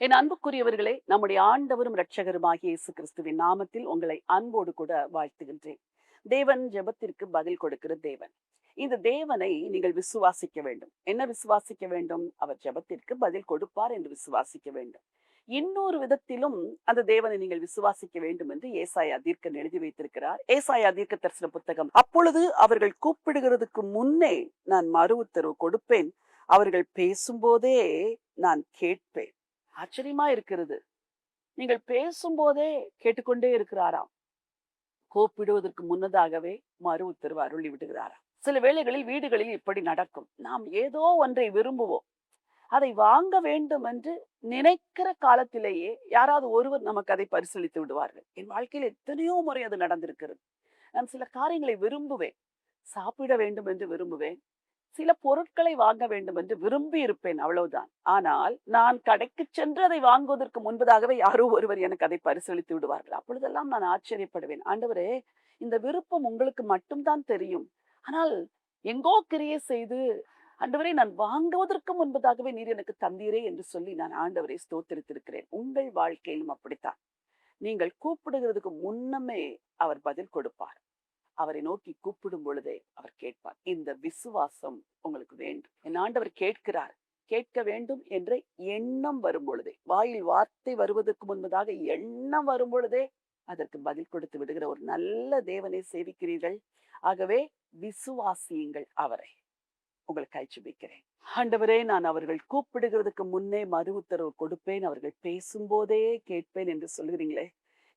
என் அன்புக்குரியவர்களே நம்முடைய ஆண்டவரும் இரட்சகருமாகிய இயேசு கிறிஸ்துவின் நாமத்தில் உங்களை அன்போடு கூட வாழ்த்துகின்றேன். தேவன் ஜெபத்திற்கு பதில் கொடுக்கிற தேவன். இந்த தேவனை நீங்கள் விசுவாசிக்க வேண்டும். என்ன விசுவாசிக்க வேண்டும்? அவர் ஜெபத்திற்கு பதில் கொடுப்பார் என்று விசுவாசிக்க வேண்டும். இன்னொரு விதத்திலும் அந்த தேவனை நீங்கள் விசுவாசிக்க வேண்டும் என்று ஏசாய தீர்க்கன் எழுதி வைத்திருக்கிறார். ஏசாய தீர்க்க தரிசன புத்தகம் அப்பொழுது அவர்கள் கூப்பிடுகிறதுக்கு முன்னே நான் மறு உத்தரவு கொடுப்பேன். அவர்கள் பேசும்போதே நான் கேட்பேன். ஆச்சரியமா இருக்கிறது. நீங்கள் பேசும்போதே கேட்டுக்கொண்டே இருக்கிறாராம். கூப்பிடுவதற்கு முன்னதாகவே மறு உத்தரவு அருளி விடுகிறாராம். சில வேளைகளில் வீடுகளில் இப்படி நடக்கும். நாம் ஏதோ ஒன்றை விரும்புவோம். அதை வாங்க வேண்டும் என்று நினைக்கிற காலத்திலேயே யாராவது ஒருவர் நமக்கு அதை பரிசீலித்து விடுவார்கள். என் வாழ்க்கையில் எத்தனையோ முறை அது நடந்திருக்கிறது. நான் சில காரியங்களை விரும்புவேன். சாப்பிட வேண்டும் என்று விரும்புவேன். சில பொருட்களை வாங்க வேண்டும் என்று விரும்பி இருப்பேன் அவ்வளவுதான். ஆனால் நான் கடைக்கு சென்று அதை வாங்குவதற்கு முன்பதாகவே யாரோ ஒருவர் எனக்கு அதை பரிசீலித்து விடுவார்கள். அப்பொழுதெல்லாம் நான் ஆச்சரியப்படுவேன். ஆண்டவரே இந்த விருப்பம் உங்களுக்கு மட்டும்தான் தெரியும். ஆனால் எங்கோ கிரியை செய்து ஆண்டவரே நான் வாங்குவதற்கு முன்பதாகவே நீர் எனக்கு தந்தீரே என்று சொல்லி நான் ஆண்டவரை ஸ்தோத்திரித்திருக்கிறேன். உங்கள் வாழ்க்கையிலும் அப்படித்தான். நீங்கள் கூப்பிடுகிறதுக்கு முன்னமே அவர் பதில் கொடுப்பார். அவரை நோக்கி கூப்பிடும் பொழுதே அவர் கேட்பார் இந்த விசுவாசம் உங்களுக்கு வேண்டும். என் ஆண்டவர் கேட்கிறார் கேட்க வேண்டும் என்ற எண்ணம் வரும் பொழுதே வாயில் வார்த்தை வருவதற்கு முன்பதாக எண்ணம் வரும் பொழுதே அதற்கு பதில் கொடுத்து விடுகிற ஒரு நல்ல தேவனை சேவிக்கிறீர்கள். ஆகவே விசுவாசியுங்கள் அவரை. உங்களுக்கு அழைச்சுபிக்கிறேன் ஆண்டவரே நான் அவர்கள் கூப்பிடுகிறதுக்கு முன்னே மறு உத்தரவு கொடுப்பேன் அவர்கள் பேசும்போதே கேட்பேன் என்று சொல்கிறீங்களே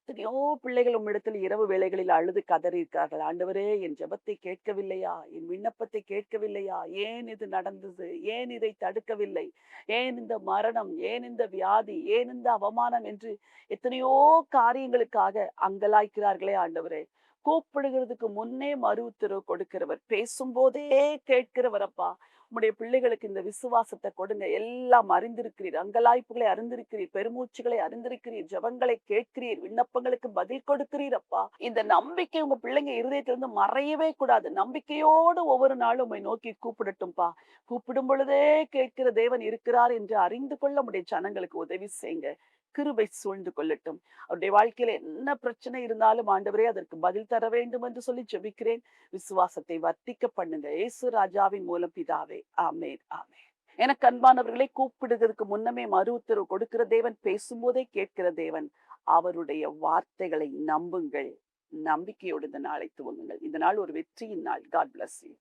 எத்தனையோ பிள்ளைகள் உம்மிடத்தில் இரவு வேளைகளில் அழுது கதறியிருக்கார்கள் ஆண்டவரே என் ஜெபத்தை கேட்கவில்லையா? என் விண்ணப்பத்தை கேட்கவில்லையா? ஏன் இது நடந்தது? ஏன் இதை தடுக்கவில்லை? ஏன் இந்த மரணம்? ஏன் இந்த வியாதி? ஏன் இந்த அவமானம்? என்று எத்தனையோ காரியங்களுக்காக அங்கலாய்க்கிறார்களே ஆண்டவரே. கூப்பிடுகிறதுக்கு முன்னே மறு உத்தரவு கொடுக்கிறவர். பேசும்போதே கேட்கிறவர் அப்பா உம்முடைய பிள்ளைகளுக்கு இந்த விசுவாசத்தை கொடுங்க. எல்லாம் அறிந்திருக்கிறீர். அங்கலாய்ப்புகளை அறிந்திருக்கிறீர். பெருமூச்சுகளை அறிந்திருக்கிறீர். ஜபங்களை கேட்கிறீர். விண்ணப்பங்களுக்கு பதில் கொடுக்கிறீர் அப்பா. இந்த நம்பிக்கை உங்க பிள்ளைங்க இருதயத்திலிருந்து மறையவே கூடாது. நம்பிக்கையோடு ஒவ்வொரு நாளும் உண்மை நோக்கி கூப்பிடட்டும்பா. கூப்பிடும் பொழுதே கேட்கிற தேவன் இருக்கிறார் என்று அறிந்து கொள்ள உடைய ஜனங்களுக்கு உதவி செய்யுங்க. கிருபை சூழ்ந்து கொள்ளட்டும். அவருடைய வாழ்க்கையில என்ன பிரச்சனை இருந்தாலும் ஆண்டவரே அதற்கு பதில் தர வேண்டும் என்று சொல்லி ஜெபிக்கிறேன். விசுவாசத்தை வர்த்திக்க பண்ணுங்க. ஏசு ராஜாவின் மூலம் பிதாவே. ஆமேன் ஆமேன். எனக்கு அன்பானவர்களை கூப்பிடுகிறதுக்கு முன்னமே மறு உத்தரவு கொடுக்கிற தேவன் பேசும்போதே கேட்கிற தேவன் அவருடைய வார்த்தைகளை நம்புங்கள். நம்பிக்கையோடு இந்த நாளை துவங்குங்கள். இந்த நாள் ஒரு வெற்றியின் நாள். God bless you